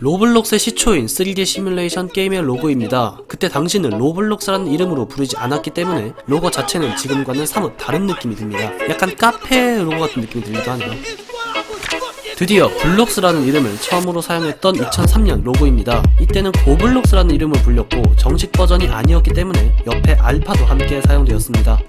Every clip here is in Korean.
로블록스의 시초인 3D 시뮬레이션 게임의 로고입니다. 그때 당시는 로블록스라는 이름으로 부르지 않았기 때문에 로고 자체는 지금과는 사뭇 다른 느낌이 듭니다. 약간 카페 로고 같은 느낌이 들기도 하네요. 드디어 블록스라는 이름을 처음으로 사용했던 2003년 로고입니다. 이때는 고블록스라는 이름을 불렸고 정식 버전이 아니었기 때문에 옆에 알파도 함께 사용되었습니다.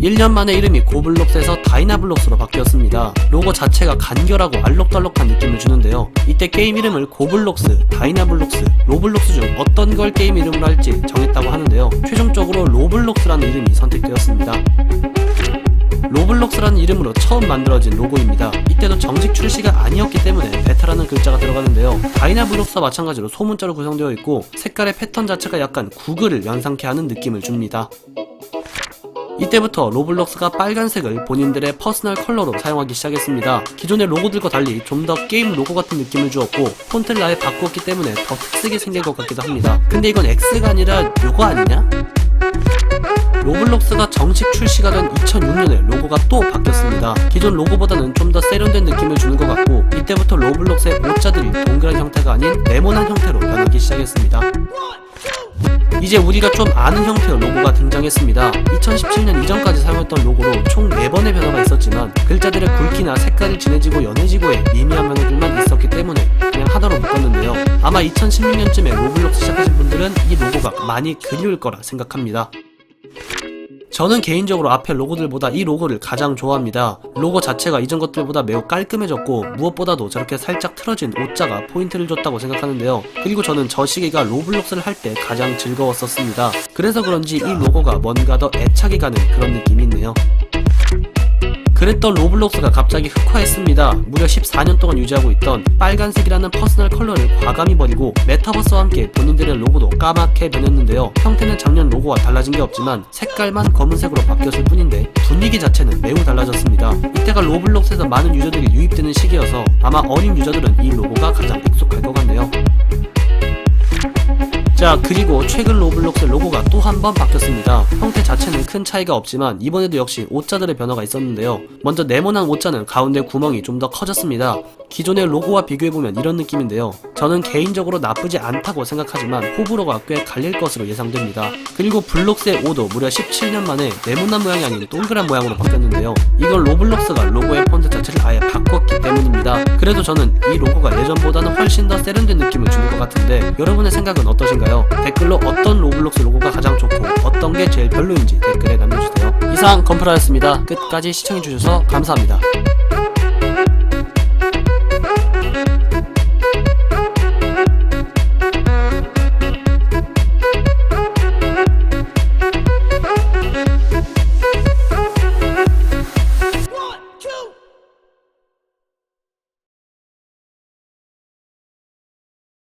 1년 만에 이름이 고블록스에서 다이나블록스로 바뀌었습니다. 로고 자체가 간결하고 알록달록한 느낌을 주는데요. 이때 게임 이름을 고블록스, 다이나블록스, 로블록스 중 어떤 걸 게임 이름으로 할지 정했다고 하는데요. 최종적으로 로블록스라는 이름이 선택되었습니다. 로블록스라는 이름으로 처음 만들어진 로고입니다. 이때도 정식 출시가 아니었기 때문에 베타라는 글자가 들어가는데요. 다이나블록스와 마찬가지로 소문자로 구성되어 있고 색깔의 패턴 자체가 약간 구글을 연상케 하는 느낌을 줍니다. 이때부터 로블록스가 빨간색을 본인들의 퍼스널 컬러로 사용하기 시작했습니다. 기존의 로고들과 달리 좀 더 게임 로고 같은 느낌을 주었고 폰트를 아예 바꾸었기 때문에 더 특색이 생긴 것 같기도 합니다. 근데 이건 X가 아니라 요거 아니냐? 로블록스가 정식 출시가 된 2006년에 로고가 또 바뀌었습니다. 기존 로고보다는 좀 더 세련된 느낌을 주는 것 같고 이때부터 로블록스의 오자들이 동그란 형태가 아닌 네모난 형태로 변하기 시작했습니다. 이제 우리가 좀 아는 형태의 로고가 등장했습니다. 2017년 이전까지 사용했던 로고로 총 4번의 변화가 있었지만 글자들의 굵기나 색깔이 진해지고 연해지고의 미미한 변화들만 있었기 때문에 그냥 하나로 묶었는데요. 아마 2016년쯤에 로블록스 시작하신 분들은 이 로고가 많이 그리울 거라 생각합니다. 저는 개인적으로 앞에 로고들보다 이 로고를 가장 좋아합니다. 로고 자체가 이전 것들보다 매우 깔끔해졌고 무엇보다도 저렇게 살짝 틀어진 오자가 포인트를 줬다고 생각하는데요. 그리고 저는 저 시기가 로블록스를 할 때 가장 즐거웠었습니다. 그래서 그런지 이 로고가 뭔가 더 애착이 가는 그런 느낌이 있네요. 그랬던 로블록스가 갑자기 흑화했습니다. 무려 14년 동안 유지하고 있던 빨간색이라는 퍼스널 컬러를 과감히 버리고 메타버스와 함께 본인들의 로고도 까맣게 변했는데요. 형태는 작년 로고와 달라진 게 없지만 색깔만 검은색으로 바뀌었을 뿐인데 분위기 자체는 매우 달라졌습니다. 이때가 로블록스에서 많은 유저들이 유입되는 시기여서 아마 어린 유저들은 이 로고가 가장 자 그리고 최근 로블록스 로고가 또 한 번 바뀌었습니다. 형태 자체는 큰 차이가 없지만 이번에도 역시 오자들의 변화가 있었는데요. 먼저 네모난 오자는 가운데 구멍이 좀 더 커졌습니다. 기존의 로고와 비교해보면 이런 느낌인데요. 저는 개인적으로 나쁘지 않다고 생각하지만 호불호가 꽤 갈릴 것으로 예상됩니다. 그리고 블록스의 오도 무려 17년 만에 네모난 모양이 아닌 동그란 모양으로 바뀌었는데요. 이건 로블록스가 로고의 폰트 자체를 아예 바꿨기 때문입니다. 그래도 저는 이 로고가 예전보다는 훨씬 더 세련된 느낌을 주는 것 같은데 여러분의 생각은 어떠신가요? 댓글로 어떤 로블록스 로고가 가장 좋고 어떤 게 제일 별로인지 댓글에 남겨주세요. 이상 건프라였습니다. 끝까지 시청해주셔서 감사합니다.